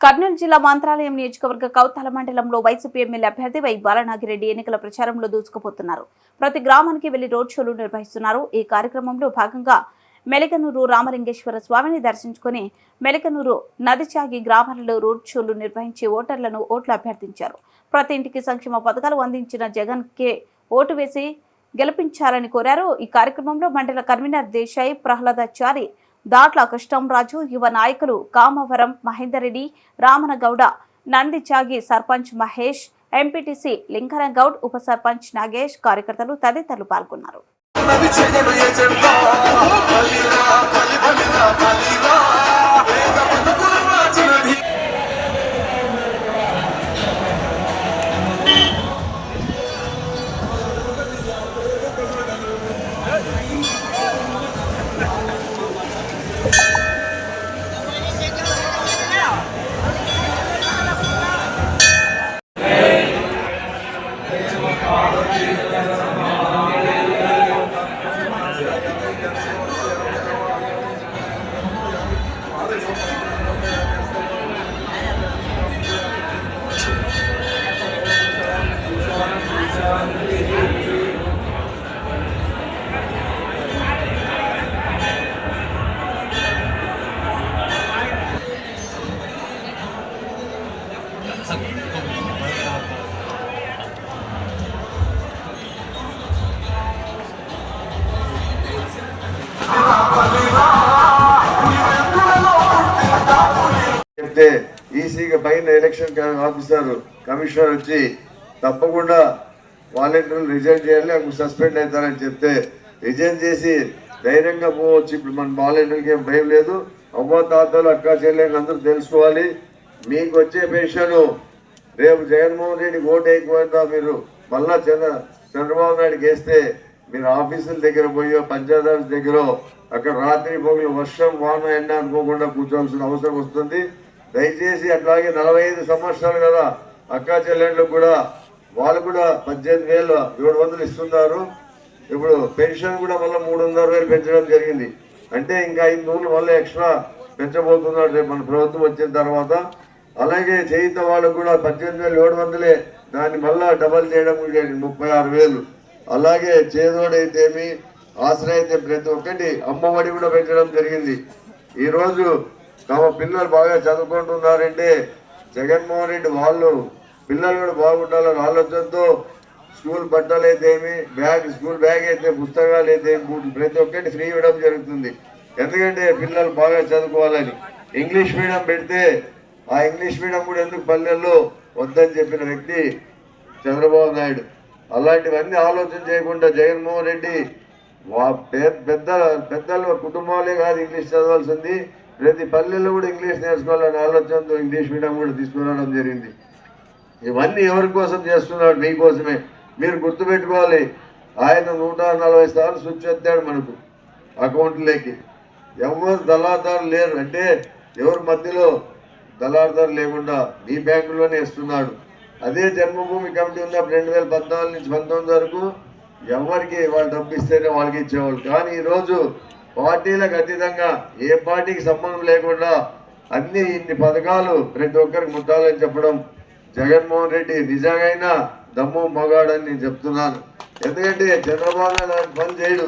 కర్నూలు జిల్లా మంత్రాలయం నియోజకవర్గ కౌతాల మండలంలో వైసీపీ ఎమ్మెల్యే అభ్యర్థి వై బాలనాగిరెడ్డి ఎన్నికల ప్రచారంలో దూసుకుపోతున్నారు. ప్రతి గ్రామానికి వెళ్ళి రోడ్ షోలు నిర్వహిస్తున్నారు. ఈ కార్యక్రమంలో భాగంగా మెలకనూరు రామలింగేశ్వర స్వామిని దర్శించుకుని మెలకనూరు నదిచాగి గ్రామాలలో రోడ్ షోలు నిర్వహించి ఓటర్లను ఓట్లు అభ్యర్థించారు. ప్రతి ఇంటికి సంక్షేమ పథకాలు అందించిన జగన్ కే ఓటు వేసి గెలిపించాలని కోరారు. ఈ కార్యక్రమంలో మండల కన్వీనర్ దేశాయి ప్రహ్లాదాచారి దాట్ల కృష్ణంరాజు యువ నాయకులు కామవరం మహేందర్ రెడ్డి రామనగౌడ నందిచాగి సర్పంచ్ మహేష్ ఎంపీటీసీ లింకనగౌడ్ ఉప సర్పంచ్ నాగేష్ కార్యకర్తలు తదితరులు పాల్గొన్నారు. చెప్తే ఈసీగా పైన ఎలక్షన్ ఆఫీసర్ కమిషనర్ వచ్చి తప్పకుండా వాలంటీర్లు రిజైన్ చేయాలి అక్కడ సస్పెండ్ అవుతారని చెప్తే రిజైన్ చేసి ధైర్యంగా పోవచ్చు. ఇప్పుడు మన వాలంటీర్కి ఏం భయం లేదు. అవ్వ తాతలు అక్క చెల్లెలు అందరూ తెలుసుకోవాలి. మీకు వచ్చే పెన్షన్ రేపు జగన్మోహన్ రెడ్డి ఓటు వేయకపోయినా మీరు మళ్ళా చంద్ర చంద్రబాబు నాయుడుకి వేస్తే మీరు ఆఫీసుల దగ్గర పోయో పంచాయత్ ఆఫీస్ దగ్గర అక్కడ రాత్రి పొగలు వర్షం వాన ఎండ అనుకోకుండా కూర్చోవాల్సిన అవసరం వస్తుంది. దయచేసి అట్లాగే నలభై ఐదు సంవత్సరాలు కదా అక్కా చెల్లెండ్లకు కూడా వాళ్ళు కూడా పద్దెనిమిది వేలు ఏడు వందలు ఇస్తున్నారు. ఇప్పుడు పెన్షన్ కూడా మళ్ళీ మూడు వందల వేలు పెంచడం జరిగింది. అంటే ఇంకా ఐదు నూనెలు మళ్ళీ ఎక్స్ట్రా పెంచబోతున్నాడు రేపు మన ప్రభుత్వం వచ్చిన తర్వాత. అలాగే చేయిత వాళ్ళకు కూడా పద్దెనిమిది వేలు ఏడు వందలే. దాన్ని మళ్ళా డబల్ చేయడం ముప్పై ఆరు వేలు. అలాగే చేదోడైతేమి ఆశ్రయితే అయితే ప్రతి ఒక్కటి అమ్మఒడి కూడా పెంచడం జరిగింది. ఈరోజు తమ పిల్లలు బాగా చదువుకుంటున్నారంటే జగన్మోహన్ రెడ్డి వాళ్ళు పిల్లలు కూడా బాగుండాలని ఆలోచనతో స్కూల్ బట్టలు అయితే ఏమి బ్యాగ్ స్కూల్ బ్యాగ్ అయితే పుస్తకాలు అయితే ప్రతి ఒక్కటి ఫ్రీ ఇవ్వడం జరుగుతుంది. ఎందుకంటే పిల్లలు బాగా చదువుకోవాలని. ఇంగ్లీష్ మీడియం పెడితే ఆ ఇంగ్లీష్ మీడియం కూడా ఎందుకు పల్లెల్లో వద్దని చెప్పిన వ్యక్తి చంద్రబాబు నాయుడు. అలాంటివన్నీ ఆలోచన చేయకుండా జగన్మోహన్ రెడ్డి వా- పెద్ద పెద్దల కుటుంబాలే కాదు ఇంగ్లీష్ చదవాల్సింది. ప్రతి పల్లెల్లో కూడా ఇంగ్లీష్ నేర్చుకోవాలనే ఆలోచనతో ఇంగ్లీష్ మీడియం కూడా తీసుకురావడం జరిగింది. ఇవన్నీ ఎవరి కోసం చేస్తున్నాడు మీకోసమే మీరు గుర్తుపెట్టుకోవాలి. ఆయన నూట నలభై సార్లు స్విచ్ ఎత్తాడు మనకు అకౌంట్లోకి. ఎవరు దళాదారులు లేరు. అంటే ఎవరి మధ్యలో దళాదారు లేకుండా మీ బ్యాంకులోనే ఇస్తున్నాడు అదే జన్మభూమి కమిటీ ఉన్నప్పుడు రెండు వేల పద్నాలుగు నుంచి పంతొమ్మిది వరకు ఎవరికి వాళ్ళు డబ్బు ఇస్తేనే వాళ్ళకి ఇచ్చేవాళ్ళు. కానీ ఈరోజు పార్టీలకు అతీతంగా ఏ పార్టీకి సంబంధం లేకుండా అన్ని ఇన్ని పథకాలు ప్రతి ఒక్కరికి ముట్టాలని చెప్పడం జగన్మోహన్ రెడ్డి నిజంగా దమ్ము మగాడని నేను చెప్తున్నాను. ఎందుకంటే చంద్రబాబు నాయుడు పని చేయడు.